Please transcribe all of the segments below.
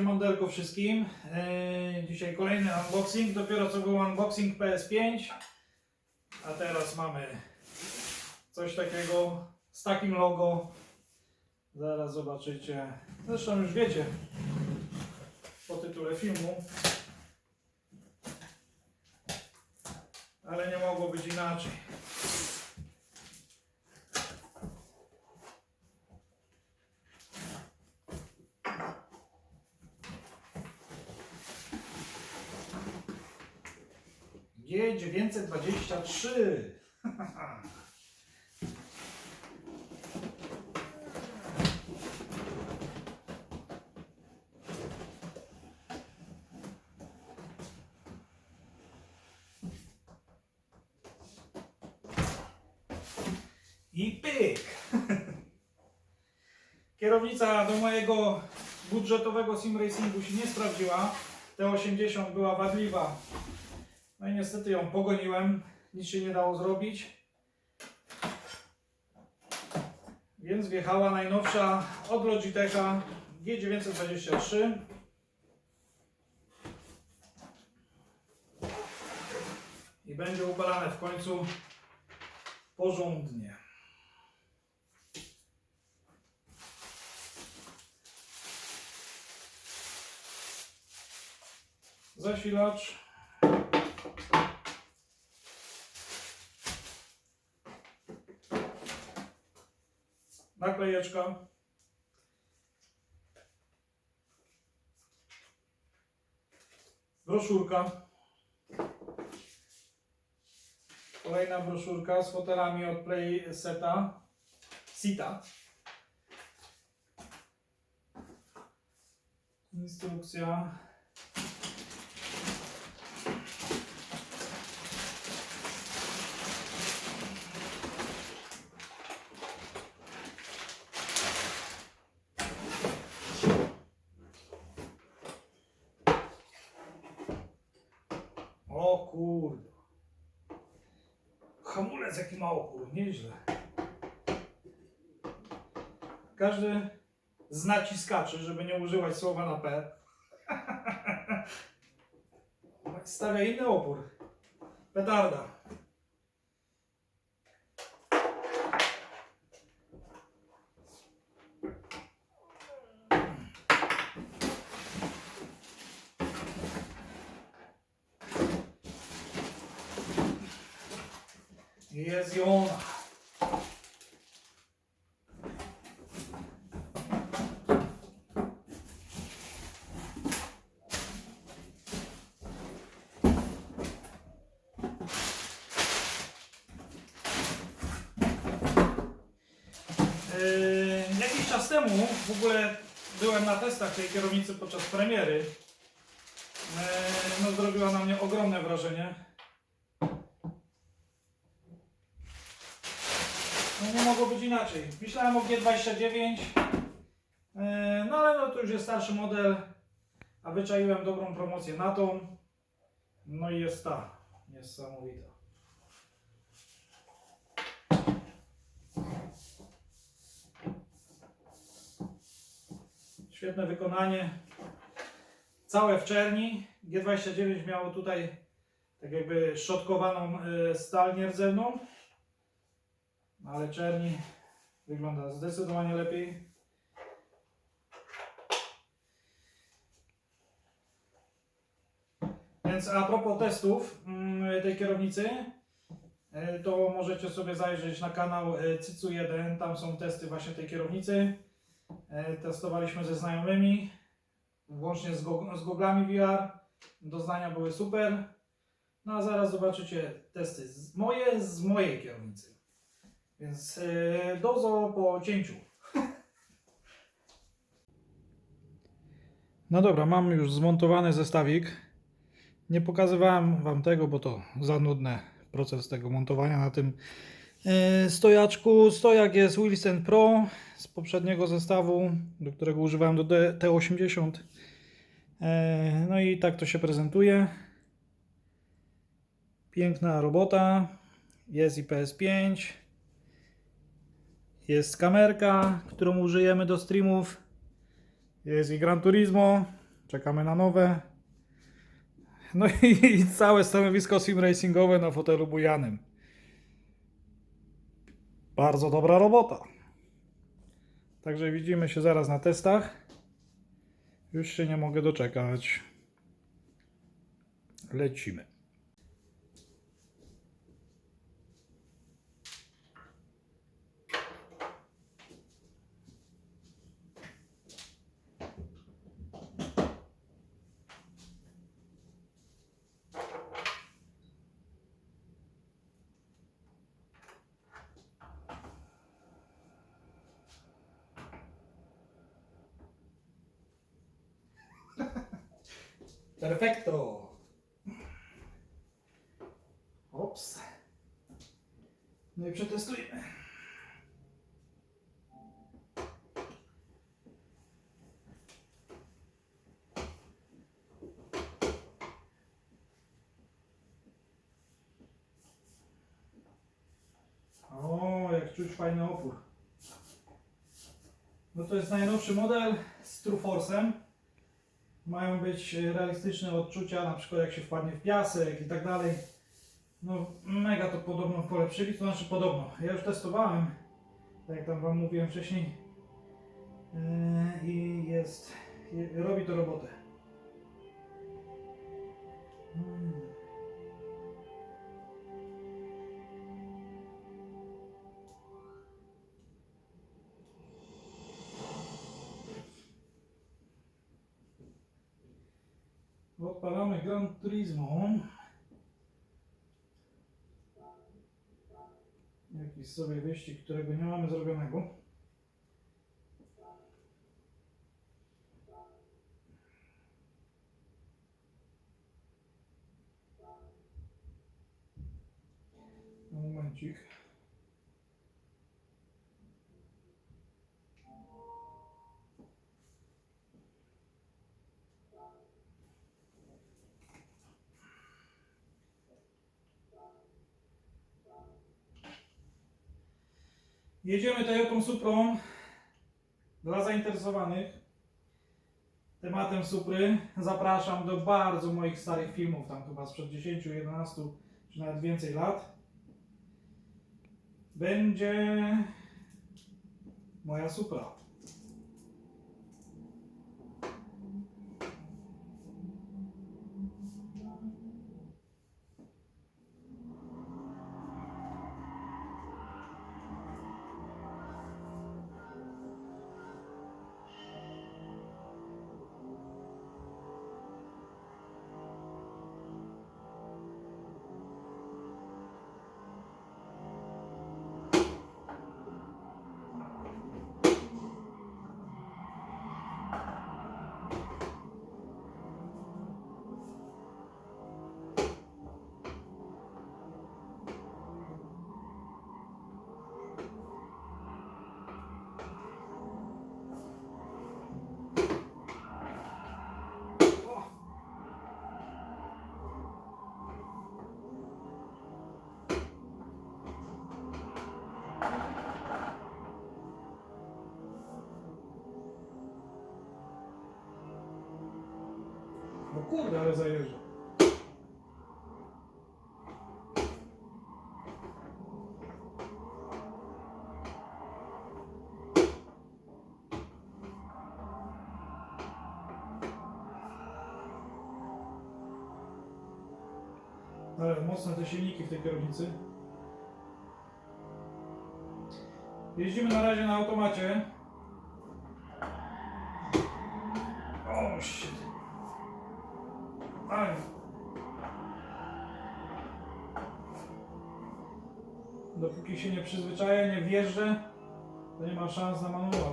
Siemanderko wszystkim. Eee, Dzisiaj kolejny unboxing. Dopiero co był unboxing PS5. A teraz mamy coś takiego z takim logo. Zaraz zobaczycie. Zresztą już wiecie po tytule filmu. Ale nie mogło być inaczej. G923. I pyk! Kierownica do mojego budżetowego sim racingu się nie sprawdziła. T80 była wadliwa. No i niestety ją pogoniłem. Nic się nie dało zrobić. Więc wjechała najnowsza od Logitecha G923. I będzie upalane w końcu porządnie. Zasilacz. Naklejeczka. Broszurka. Kolejna broszurka z fotelami od Play Seta. Sita. Instrukcja. O kurde. Hamulec jaki ma opór, nieźle. Każdy z naciskaczy, żeby nie używać słowa na P, stawia inny opór. Petarda. Jest i ona. Yy, jakiś czas temu w ogóle byłem na testach tej kierownicy podczas premiery. Yy, no, zrobiła na mnie ogromne wrażenie. No nie mogło być inaczej. Myślałem o G29, yy, no ale no to już jest starszy model, a wyczaiłem dobrą promocję na tą. No i jest ta, niesamowita. Świetne wykonanie. Całe w czerni. G29 miało tutaj tak jakby szotkowaną y, stal nierdzewną. No ale czerni wygląda zdecydowanie lepiej. Więc a propos testów mm, tej kierownicy, y, to możecie sobie zajrzeć na kanał y, Cycu1, tam są testy właśnie tej kierownicy. E, Testowaliśmy ze znajomymi, włącznie z, go- z goglami VR. Doznania były super. No a zaraz zobaczycie testy z moje z mojej kierownicy. Więc e, dozo po cięciu. No dobra, mam już zmontowany zestawik. Nie pokazywałem Wam tego, bo to za nudny proces tego montowania na tym e, stojaczku. Stojak jest Wilson Pro z poprzedniego zestawu, do którego używałem do D- T80. E, No i tak to się prezentuje. Piękna robota. Jest i PS5. Jest kamerka, którą użyjemy do streamów. Jest i Gran Turismo. Czekamy na nowe. No i, i całe stanowisko sim racingowe na fotelu bujanym. Bardzo dobra robota. Także widzimy się zaraz na testach. Już się nie mogę doczekać. Lecimy. Perfekto. Ops. No i przetestujemy. O, jak czuć fajny opór. No to jest najnowszy model z Trueforce'em mają być realistyczne odczucia, na przykład jak się wpadnie w piasek i tak dalej. No mega to podobno polepszyli, to znaczy podobno. Ja już testowałem, tak jak tam Wam mówiłem wcześniej Yy, i jest, robi to robotę. Turismo. Jakiś sobie wyścig, którego nie mamy zrobionego. Momencik. Jedziemy Toyotą Suprą dla zainteresowanych tematem Supry. Zapraszam do bardzo moich starych filmów, tam chyba sprzed 10, 11 czy nawet więcej lat. Będzie moja Supra. No kurde, ale zajeżdża. Ale mocne te silniki w tej kierownicy. Jeździmy na razie na automacie. Dopóki się nie przyzwyczaję, nie wjeżdżę, to nie ma szans na manual.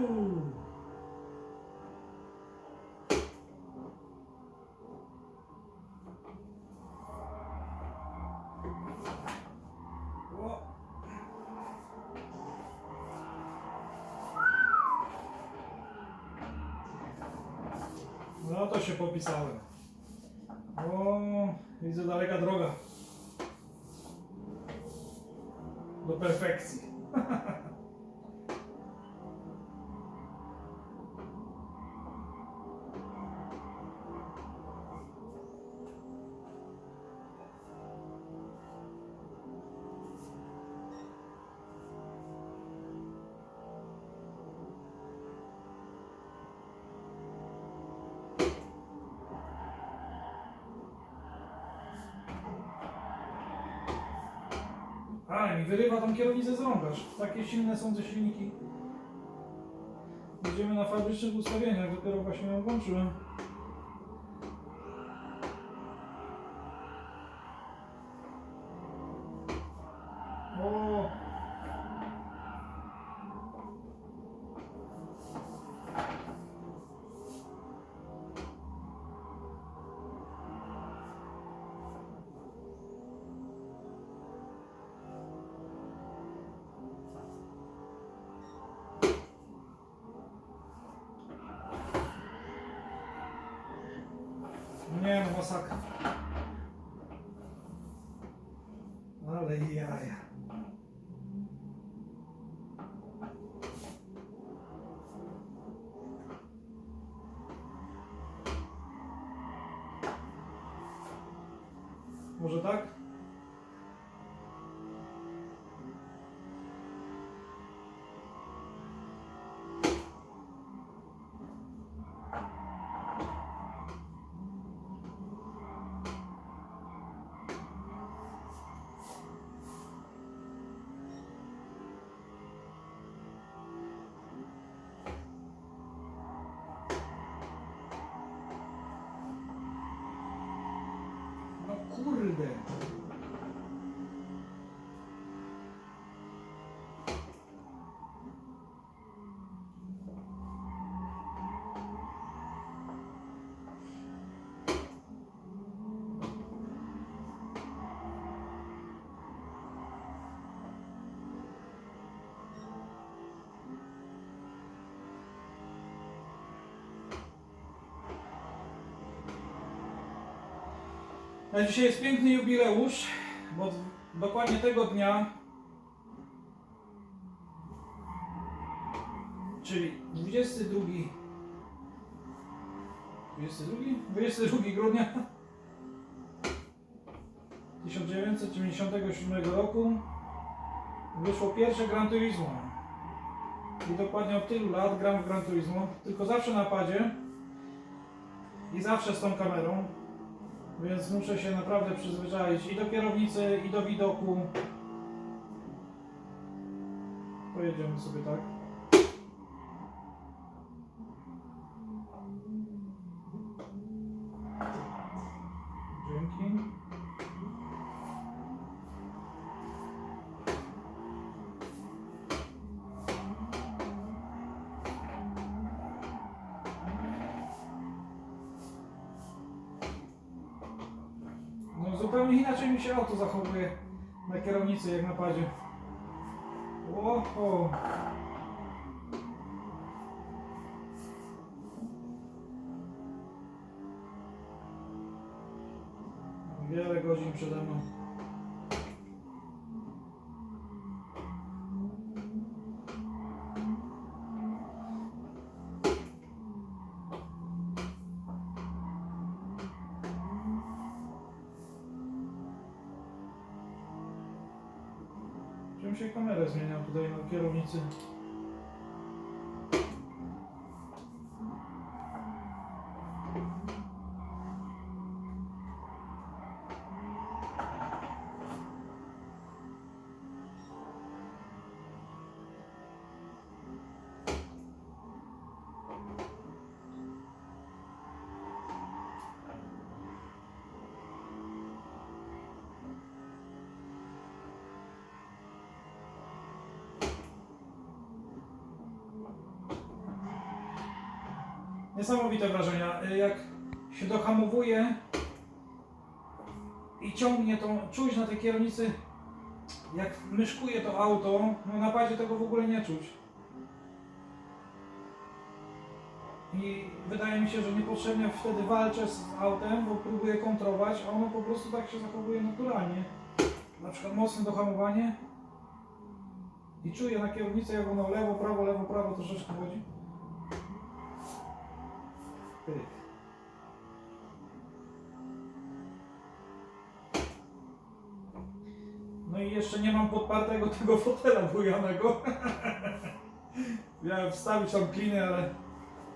No to się popisałem. O, widzę daleka droga. Do perfekcji. Ale mi wyrywa tą kierownicę z rąk aż. Takie silne są te silniki. Będziemy na fabrycznych ustawieniach, dopiero właśnie ją włączyłem. Nie no, masakra. Ale jaja. No kurde. A dzisiaj jest piękny jubileusz, bo dokładnie tego dnia, czyli 22, 22, 22 grudnia 1997 roku wyszło pierwsze Gran Turismo. I dokładnie od tylu lat gram w Gran Turismo, tylko zawsze na padzie i zawsze z tą kamerą. Więc muszę się naprawdę przyzwyczaić i do kierownicy, i do widoku. Pojedziemy sobie tak. Zupełnie inaczej mi się auto zachowuje na kierownicy jak na padzie. Oho. Wiele godzin przede mną. Na Niesamowite wrażenia. Y, Jak się dohamowuje i ciągnie to, czuć na tej kierownicy, jak myszkuje to auto, no na padzie tego w ogóle nie czuć. I wydaje mi się, że niepotrzebnie wtedy walczę z autem, bo próbuję kontrować, a ono po prostu tak się zachowuje naturalnie. Na przykład mocne dohamowanie i czuję na kierownicy, jak ono lewo, prawo, lewo, prawo troszeczkę chodzi. No i jeszcze nie mam podpartego tego fotela dwójnego. Miałem wstawić tam kliny, ale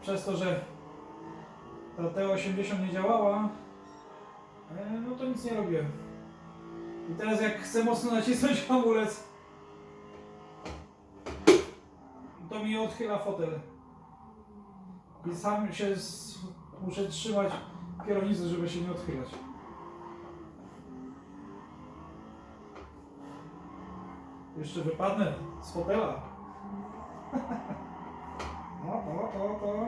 przez to, że ta T80 nie działała, e, no to nic nie robiłem. I teraz jak chcę mocno nacisnąć hamulec, to mi odchyla fotel. I sam się z... muszę trzymać kierownicy, żeby się nie odchylać. Jeszcze wypadnę z fotela. No to, to, to.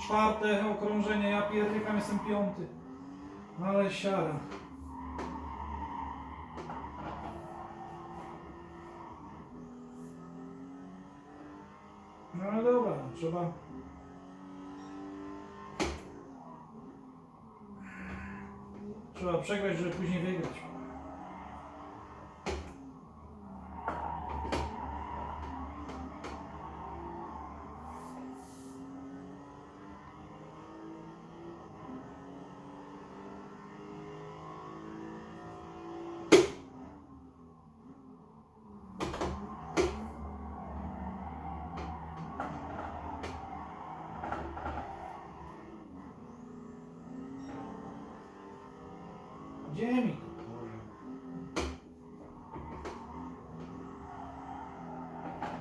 Czwarte okrążenie, ja pierdykam, jestem piąty. No ale siara. Trzeba... Trzeba przegrać, żeby później wygrać. Gdzie mi?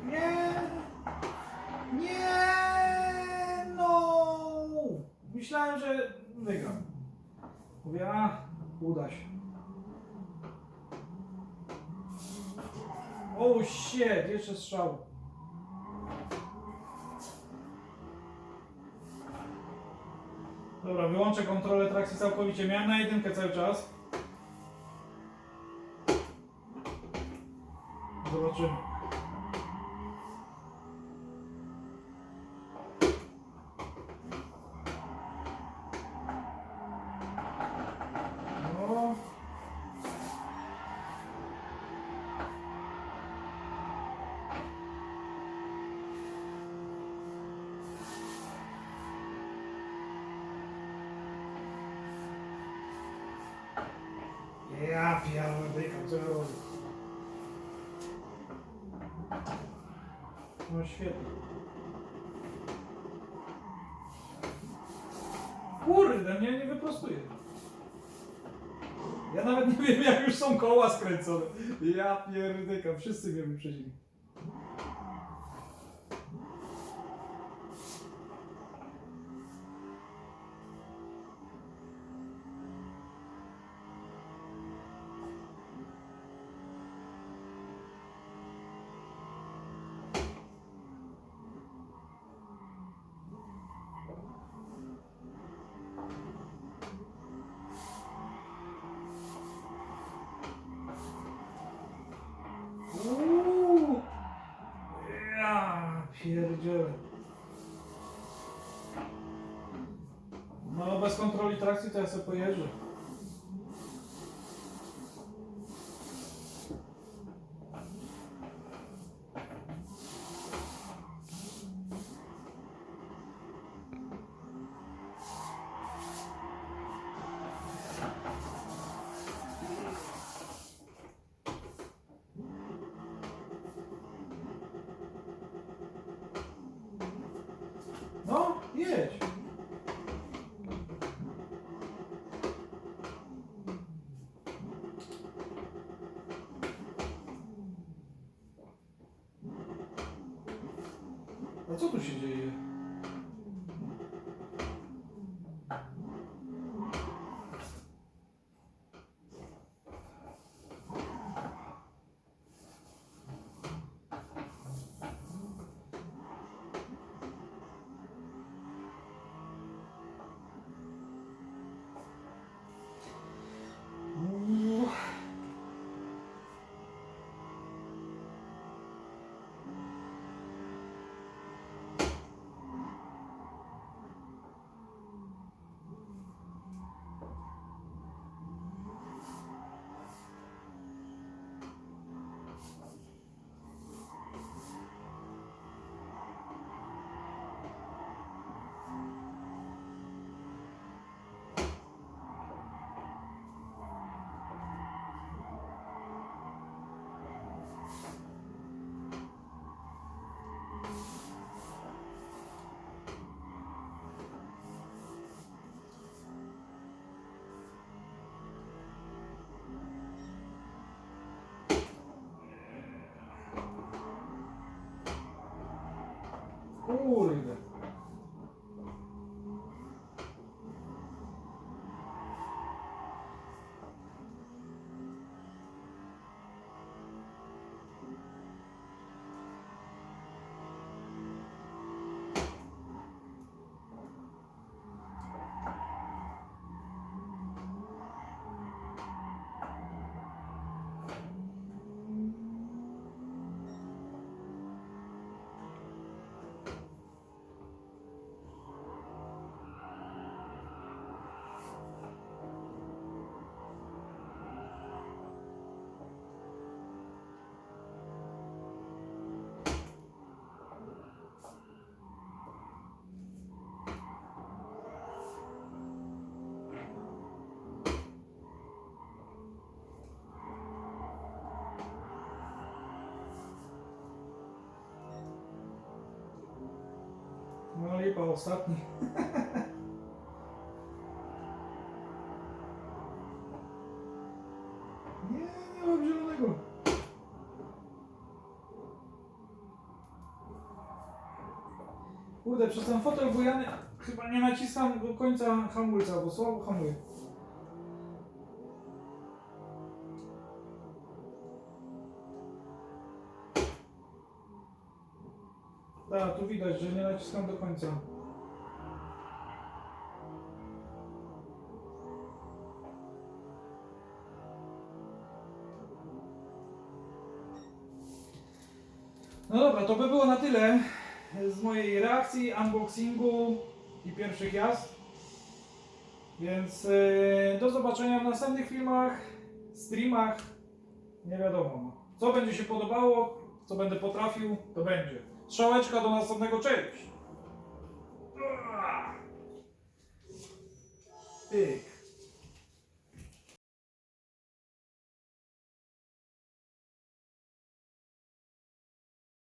Nie! Nie! No! Myślałem, że wygram. Mówię, a, uda się. O, shit, jeszcze strzał. Dobra, wyłączę kontrolę trakcji całkowicie. Miałem na jedynkę cały czas. Zobaczymy. No. Ja pierdolę, co ja No świetnie. Kurde, mnie nie wyprostuje. Ja nawet nie wiem jak już są koła skręcone. Ja pierdykam, wszyscy mnie wyprzedzili. Pierdzielę. No bez kontroli trakcji to ja sobie pojeżdżę. No, jedź. A co tu się dzieje? Kurde. No lipa ostatni. nie, nie mam zielonego. Kurde, przez ten fotel bujany chyba nie naciskam do końca hamulca, bo słabo hamuję. Tu widać, że nie naciskam do końca. No dobra, to by było na tyle z mojej reakcji, unboxingu i pierwszych jazd. Więc yy, do zobaczenia w następnych filmach, streamach. Nie wiadomo. Co będzie się podobało, co będę potrafił, to będzie. Strzałeczka do następnego, cześć! Pyk.